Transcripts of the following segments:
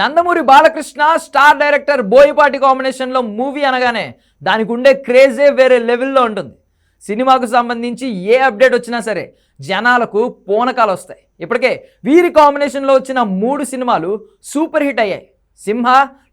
Nandamuri Balakrishna star director Boyapati కాంబినేషన్లో movie అనగానే దానికి ఉండే క్రేజే వేరే లెవెల్లో ఉంటుంది. సినిమాకు సంబంధించి ఏ అప్డేట్ వచ్చినా సరే జనాలకు పూనకాలు వస్తాయి ఇప్పటికే వీరి కాంబినేషన్లో వచ్చిన మూడు సినిమాలు సూపర్ హిట్ అయ్యాయి. సింహ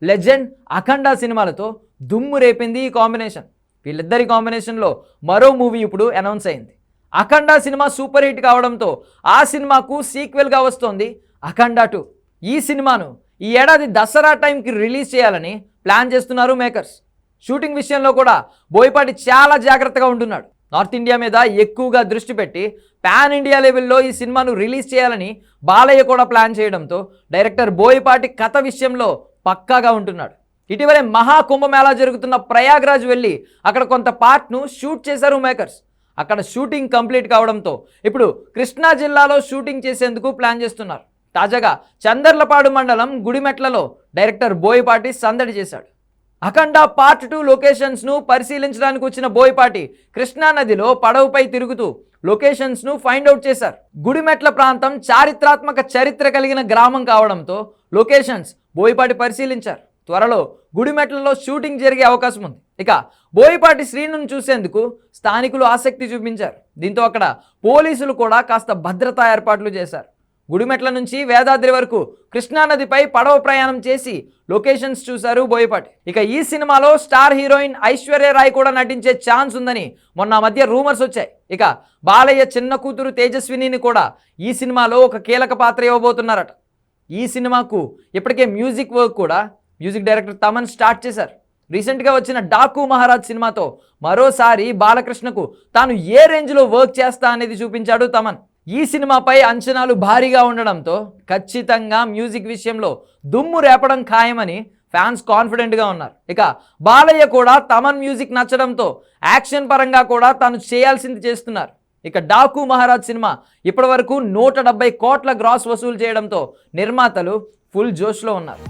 లెజెండ్ అఖండ సినిమాలతో దుమ్ము రేపింది ఈ కాంబినేషన్. వీళ్ళిద్దరి కాంబినేషన్లో మరో మూవీ ఇప్పుడు అనౌన్స్ అయింది. అఖండ సినిమా సూపర్ హిట్ కావడంతో ఆ సినిమాకు సీక్వెల్గా వస్తోంది అఖండ టూ. ఈ సినిమాను ఈ ఏడాది దసరా టైంకి రిలీజ్ చేయాలని ప్లాన్ చేస్తున్నారు మేకర్స్. షూటింగ్ విషయంలో కూడా బోయపాటి చాలా జాగ్రత్తగా ఉంటున్నాడు. నార్త్ ఇండియా మీద ఎక్కువగా దృష్టి పెట్టి పాన్ ఇండియా లెవెల్లో ఈ సినిమాను రిలీజ్ చేయాలని బాలయ్య కూడా ప్లాన్ చేయడంతో డైరెక్టర్ బోయపాటి కథ విషయంలో పక్కాగా ఉంటున్నాడు. ఇటీవలే మహా కుంభమేళా జరుగుతున్న ప్రయాగ్రాజ్ వెళ్ళి అక్కడ కొంత పార్ట్ను షూట్ చేశారు మేకర్స్. అక్కడ షూటింగ్ కంప్లీట్ కావడంతో ఇప్పుడు కృష్ణా జిల్లాలో షూటింగ్ చేసేందుకు ప్లాన్ చేస్తున్నారు. తాజాగా చందర్లపాడు మండలం గుడిమెట్లలో డైరెక్టర్ బోయపాటి సందడి చేశాడు. అఖండ పార్ట్ టూ లొకేషన్స్ను పరిశీలించడానికి వచ్చిన బోయపాటి కృష్ణా నదిలో పడవపై తిరుగుతూ లొకేషన్స్ను ఫైండ్ అవుట్ చేశారు. గుడిమెట్ల ప్రాంతం చారిత్రాత్మక చరిత్ర కలిగిన గ్రామం కావడంతో లొకేషన్స్ బోయపాటి పరిశీలించారు. త్వరలో గుడిమెట్లలో షూటింగ్ జరిగే అవకాశం ఉంది. ఇక బోయపాటి శ్రీను చూసేందుకు స్థానికులు ఆసక్తి చూపించారు. దీంతో అక్కడ పోలీసులు కూడా కాస్త భద్రతా ఏర్పాట్లు చేశారు. గుడిమెట్ల నుంచి వేదాద్రి వరకు కృష్ణానదిపై పడవ ప్రయాణం చేసి లొకేషన్స్ చూశారు బోయపాటి. ఇక ఈ సినిమాలో స్టార్ హీరోయిన్ ఐశ్వర్య రాయ్ కూడా నటించే ఛాన్స్ ఉందని మొన్న మధ్య రూమర్స్ వచ్చాయి. ఇక బాలయ్య చిన్న కూతురు తేజస్వినిని కూడా ఈ సినిమాలో ఒక కీలక పాత్ర ఇవ్వబోతున్నారట. ఈ సినిమాకు ఇప్పటికే మ్యూజిక్ వర్క్ కూడా మ్యూజిక్ డైరెక్టర్ తమన్ స్టార్ట్ చేశారు. రీసెంట్గా వచ్చిన డాకు మహారాజ్ సినిమాతో మరోసారి బాలకృష్ణకు తాను ఏ రేంజ్లో వర్క్ చేస్తా అనేది చూపించాడు తమన్. ఈ సినిమాపై అంచనాలు భారీగా ఉండడంతో ఖచ్చితంగా మ్యూజిక్ విషయంలో దుమ్ము రేపడం ఖాయమని ఫ్యాన్స్ కాన్ఫిడెంట్గా ఉన్నారు. ఇక బాలయ్య కూడా తమన్ మ్యూజిక్ నచ్చడంతో యాక్షన్ పరంగా కూడా తాను చేయాల్సింది చేస్తున్నారు. ఇక డాకు మహారాజ్ సినిమా ఇప్పటివరకు నూట డెబ్బై కోట్ల గ్రాస్ వసూలు చేయడంతో నిర్మాతలు ఫుల్ జోష్లో ఉన్నారు.